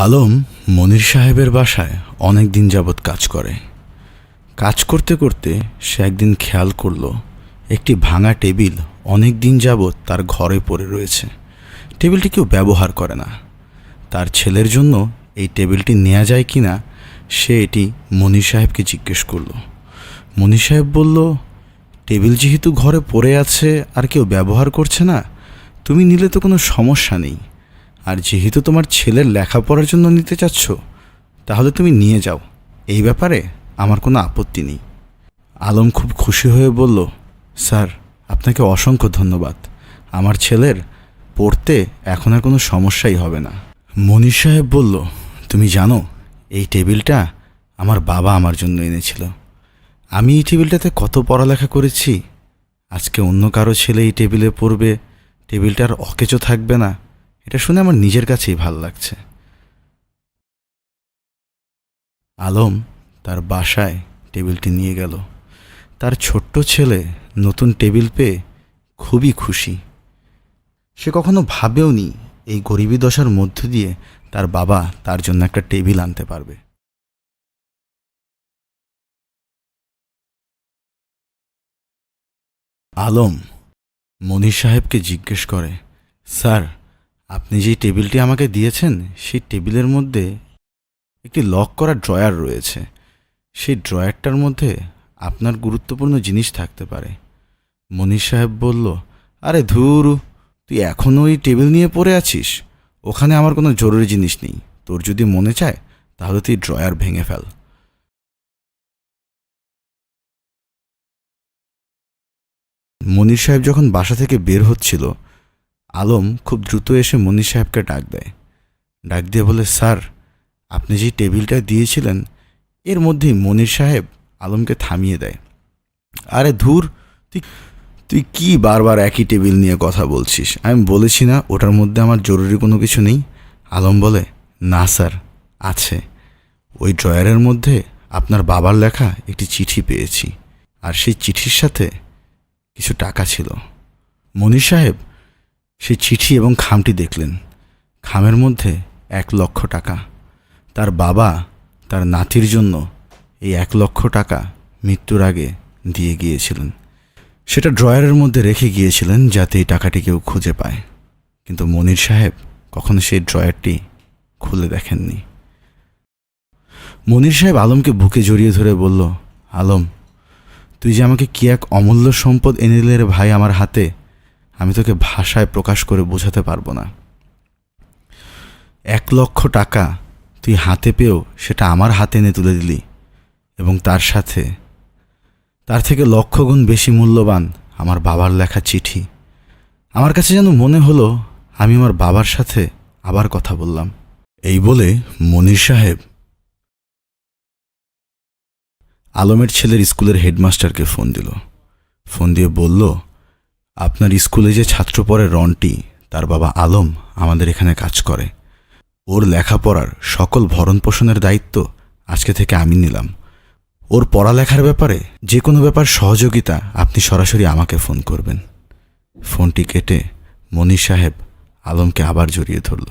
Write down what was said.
আলম মনির সাহেবের বাসায় অনেক দিন যাবৎ কাজ করে। কাজ করতে করতে সে একদিন খেয়াল করল, একটি ভাঙা টেবিল অনেক দিন যাবৎ তার ঘরে পড়ে রয়েছে। টেবিলটি কেউ ব্যবহার করে না। তার ছেলের জন্য এই টেবিলটি নেওয়া যায় কি না, সে এটি মনির সাহেবকে জিজ্ঞেস করল। মনির সাহেব বলল, টেবিল যেহেতু ঘরে পড়ে আছে, আর কেউ ব্যবহার করছে না, তুমি নিলে তো কোনো সমস্যা নেই। আর যেহেতু তোমার ছেলের লেখাপড়ার জন্য নিতে চাচ্ছ, তাহলে তুমি নিয়ে যাও। এই ব্যাপারে আমার কোনো আপত্তি নেই। আলম খুব খুশি হয়ে বলল, স্যার, আপনাকে অসংখ্য ধন্যবাদ। আমার ছেলের পড়তে এখন আর কোনো সমস্যাই হবে না। মনীষ সাহেব বলল, তুমি জানো, এই টেবিলটা আমার বাবা আমার জন্য এনেছিল। আমি এই টেবিলটাতে কত পড়ালেখা করেছি। আজকে অন্য কারও ছেলে এই টেবিলে পড়বে। টেবিলটা আর অকেচো থাকবে না। এটা শুনে আমার নিজের কাছেই ভালো লাগছে। আলম তার বাসায় টেবিলটি নিয়ে গেল। তার ছোট্ট ছেলে নতুন টেবিল পেয়ে খুবই খুশি। সে কখনো ভাবেওনি এই গরিবী দশার মধ্য দিয়ে তার বাবা তার জন্য একটা টেবিল আনতে পারবে। আলম মনির সাহেবকে জিজ্ঞেস করে, স্যার আপনি যেই টেবিলটি আমাকে দিয়েছেন, সেই টেবিলের মধ্যে একটি লক করা ড্রয়ার রয়েছে। সেই ড্রয়ারটার মধ্যে আপনার গুরুত্বপূর্ণ জিনিস থাকতে পারে। মনির সাহেব বলল, আরে ধুর, তুই এখনও ওই টেবিল নিয়ে পড়ে আছিস? ওখানে আমার কোনো জরুরি জিনিস নেই। তোর যদি মনে চায়, তাহলে তুই ড্রয়ার ভেঙে ফেল। মনির সাহেব যখন বাসা থেকে বের হচ্ছিল আলম খুব দ্রুত এসে মনির সাহেবকে ডাক দেয়। ডাক দিয়ে বলে, স্যার, আপনি যে টেবিলটা দিয়েছিলেন, এর মধ্যেই মনির সাহেব আলমকে থামিয়ে দেয়। আরে ধুর, তুই তুই কি বারবার একই টেবিল নিয়ে কথা বলছিস? আমি বলেছি না, ওটার মধ্যে আমার জরুরি কোনো কিছু নেই। আলম বলে, না, স্যার, আছে। ওই ড্রয়ারের মধ্যে আপনার বাবার লেখা একটি চিঠি পেয়েছি, আর সেই চিঠির সাথে কিছু টাকা ছিল। মনির সাহেব সেই চিঠি এবং খামটি দেখলেন। খামের মধ্যে এক লক্ষ টাকা। তার বাবা, তার নাতির জন্য এই এক লক্ষ টাকা মৃত্যুর আগে দিয়ে গিয়েছিলেন। সেটা ড্রয়ারের মধ্যে রেখে গিয়েছিলেন যাতে এই টাকাটি কেউ খুঁজে পায়। কিন্তু মনির সাহেব কখনো সেই ড্রয়ারটি খুলে দেখেননি। মনির সাহেব আলমকে বুকে জড়িয়ে ধরে বলল, আলম, তুই যে আমাকে কি এক অমূল্য সম্পদ এনে দিলে রে ভাই আমার হাতে আমি তোকে ভাষায় প্রকাশ করে বোঝাতে পারব না। এক লক্ষ টাকা তুই হাতে পেয়েও সেটা আমার হাতে এনে তুলে দিলি এবং তার সাথে তার থেকে লক্ষ গুণ বেশি মূল্যবান আমার বাবার লেখা চিঠি। আমার কাছে যেন মনে হলো আমি আমার বাবার সাথে আবার কথা বললাম। এই বলে মনির সাহেব আলমের ছেলের স্কুলের হেডমাস্টারকে ফোন দিল। ফোন দিয়ে বলল আপনার স্কুলে যে ছাত্র পড়ে রন্টি তার বাবা আলম আমাদের এখানে কাজ করে। ওর লেখাপড়ার সকল ভরণ পোষণের দায়িত্ব আজকে থেকে আমি নিলাম। ওর পড়ালেখার ব্যাপারে যে কোনো ব্যাপার সহযোগিতা আপনি সরাসরি আমাকে ফোন করবেন। ফোনটি কেটে মনির সাহেব আলমকে আবার জড়িয়ে ধরল।